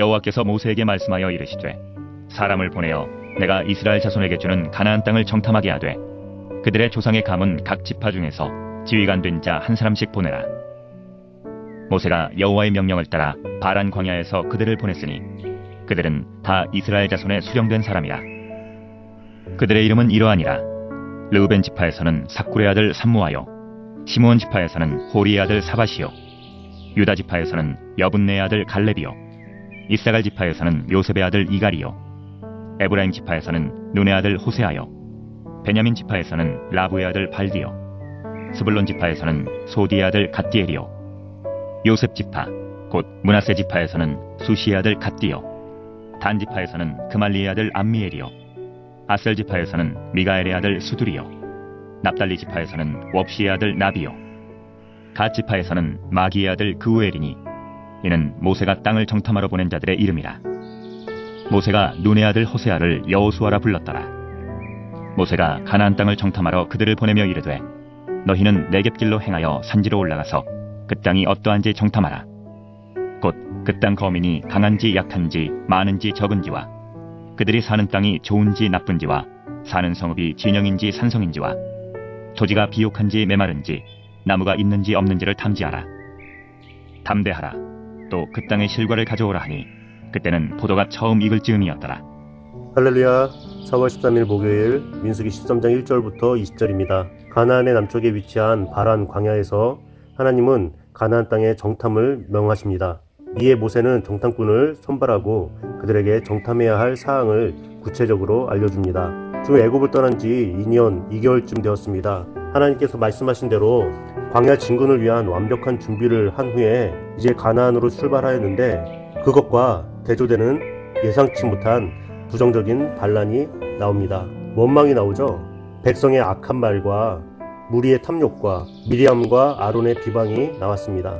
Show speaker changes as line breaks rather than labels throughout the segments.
여호와께서 모세에게 말씀하여 이르시되 사람을 보내어 내가 이스라엘 자손에게 주는 가나안 땅을 정탐하게 하되 그들의 조상의 감은 각 지파 중에서 지휘관 된 자 한 사람씩 보내라. 모세가 여호와의 명령을 따라 바란 광야에서 그들을 보냈으니 그들은 다 이스라엘 자손의 수령된 사람이라. 그들의 이름은 이러하니라. 르우벤 지파에서는 삭굴의 아들 삼무하요 시므온 지파에서는 호리의 아들 사바시요 유다 지파에서는 여분네의 아들 갈렙이요 이사갈 지파에서는 요셉의 아들 이갈이요. 에브라임 지파에서는 눈의 아들 호세아요. 베냐민 지파에서는 라부의 아들 발디요. 스불론 지파에서는 소디의 아들 갓디엘이요. 요셉 지파 곧 문하세 지파에서는 수시의 아들 갓디요. 단 지파에서는 그말리의 아들 암미엘이요. 아셀 지파에서는 미가엘의 아들 수두리요. 납달리 지파에서는 웁시의 아들 나비요. 갓 지파에서는 마기의 아들 그우엘이니 이는 모세가 땅을 정탐하러 보낸 자들의 이름이라 모세가 눈의 아들 호세아를 여호수아라 불렀더라 모세가 가나안 땅을 정탐하러 그들을 보내며 이르되 너희는 내겝길로 행하여 산지로 올라가서 그 땅이 어떠한지 정탐하라 곧 그 땅 거민이 강한지 약한지 많은지 적은지와 그들이 사는 땅이 좋은지 나쁜지와 사는 성읍이 진영인지 산성인지와 토지가 비옥한지 메마른지 나무가 있는지 없는지를 탐지하라. 담대하라. 또 그 땅의 실과를 가져오라 하니 그때는 포도가 처음 익을 즈음이었더라.
할렐루야 4월 13일 목요일 민수기 13장 1절부터 20절입니다. 가나안의 남쪽에 위치한 바란 광야에서 하나님은 가나안 땅의 정탐을 명하십니다. 이에 모세는 정탐꾼을 선발하고 그들에게 정탐해야 할 사항을 구체적으로 알려줍니다. 지금 애굽을 떠난 지 2년 2개월쯤 되었습니다. 하나님께서 말씀하신 대로 광야 진군을 위한 완벽한 준비를 한 후에 이제 가나안으로 출발하였는데 그것과 대조되는 예상치 못한 부정적인 반란이 나옵니다. 원망이 나오죠. 백성의 악한 말과 무리의 탐욕과 미리암과 아론의 비방이 나왔습니다.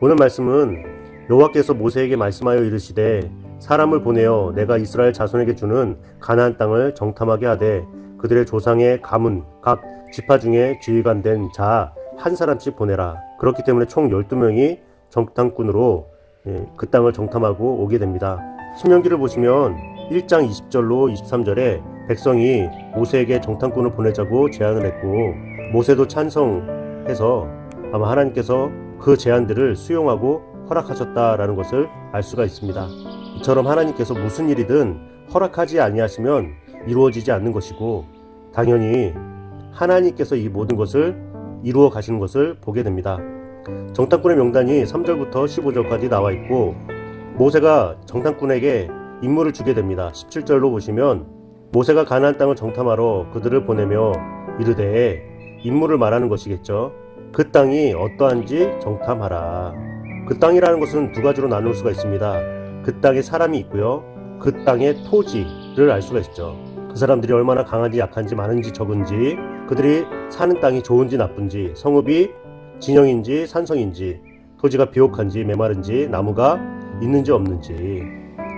오늘 말씀은 여호와께서 모세에게 말씀하여 이르시되 사람을 보내어 내가 이스라엘 자손에게 주는 가나안 땅을 정탐하게 하되 그들의 조상의 가문 각 지파 중에 지휘관 된 자 한 사람씩 보내라. 그렇기 때문에 총 12명이 정탐꾼으로 예, 그 땅을 정탐하고 오게 됩니다. 신명기를 보시면 1장 20절로 23절에 백성이 모세에게 정탐꾼을 보내자고 제안을 했고 모세도 찬성해서 아마 하나님께서 그 제안들을 수용하고 허락하셨다라는 것을 알 수가 있습니다. 이처럼 하나님께서 무슨 일이든 허락하지 아니하시면 이루어지지 않는 것이고 당연히 하나님께서 이 모든 것을 이루어 가시는 것을 보게 됩니다. 정탐꾼의 명단이 3절부터 15절까지 나와 있고 모세가 정탐꾼에게 임무를 주게 됩니다. 17절로 보시면 모세가 가나안 땅을 정탐하러 그들을 보내며 이르되 임무를 말하는 것이겠죠. 그 땅이 어떠한지 정탐하라. 그 땅이라는 것은 두 가지로 나눌 수가 있습니다. 그 땅에 사람이 있고요. 그 땅의 토지를 알 수가 있죠. 그 사람들이 얼마나 강한지 약한지 많은지 적은지 그들이 사는 땅이 좋은지 나쁜지 성읍이 진영인지 산성인지 토지가 비옥한지 메마른지 나무가 있는지 없는지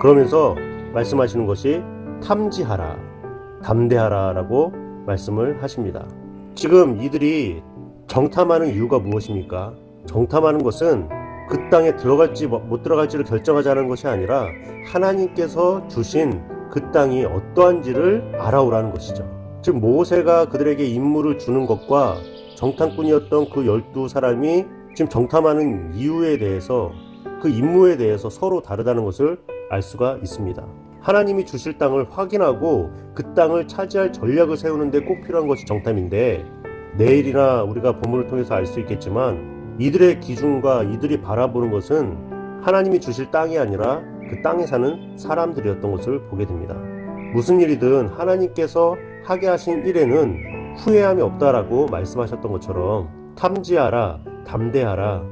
그러면서 말씀하시는 것이 탐지하라 담대하라라고 말씀을 하십니다. 지금 이들이 정탐하는 이유가 무엇입니까? 정탐하는 것은 그 땅에 들어갈지 뭐, 못 들어갈지를 결정하자는 것이 아니라 하나님께서 주신 그 땅이 어떠한지를 알아오라는 것이죠. 즉 모세가 그들에게 임무를 주는 것과 정탐꾼이었던 그 열두 사람이 지금 정탐하는 이유에 대해서 그 임무에 대해서 서로 다르다는 것을 알 수가 있습니다. 하나님이 주실 땅을 확인하고 그 땅을 차지할 전략을 세우는데 꼭 필요한 것이 정탐인데 내일이나 우리가 본문을 통해서 알 수 있겠지만 이들의 기준과 이들이 바라보는 것은 하나님이 주실 땅이 아니라 그 땅에 사는 사람들이었던 것을 보게 됩니다. 무슨 일이든 하나님께서 하게 하신 일에는 후회함이 없다라고 말씀하셨던 것처럼 탐지하라, 담대하라,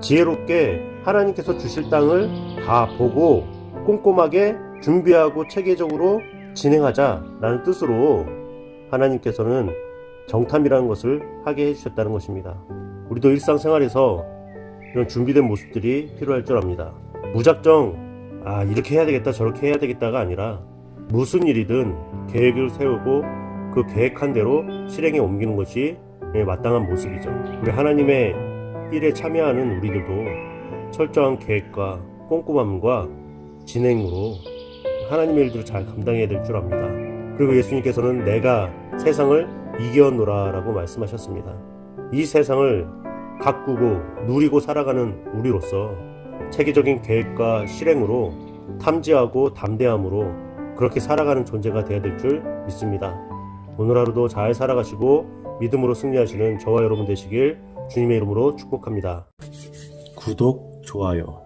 지혜롭게 하나님께서 주실 땅을 다 보고 꼼꼼하게 준비하고 체계적으로 진행하자라는 뜻으로 하나님께서는 정탐이라는 것을 하게 해주셨다는 것입니다. 우리도 일상생활에서 이런 준비된 모습들이 필요할 줄 압니다. 무작정 아 이렇게 해야 되겠다 저렇게 해야 되겠다가 아니라 무슨 일이든 계획을 세우고 그 계획한 대로 실행에 옮기는 것이 마땅한 모습이죠. 우리 하나님의 일에 참여하는 우리들도 철저한 계획과 꼼꼼함과 진행으로 하나님의 일들을 잘 감당해야 될 줄 압니다. 그리고 예수님께서는 내가 세상을 이겨노라라고 말씀하셨습니다. 이 세상을 가꾸고 누리고 살아가는 우리로서 체계적인 계획과 실행으로 탐지하고 담대함으로 그렇게 살아가는 존재가 되어야 될 줄 믿습니다. 오늘 하루도 잘 살아가시고 믿음으로 승리하시는 저와 여러분 되시길 주님의 이름으로 축복합니다. 구독, 좋아요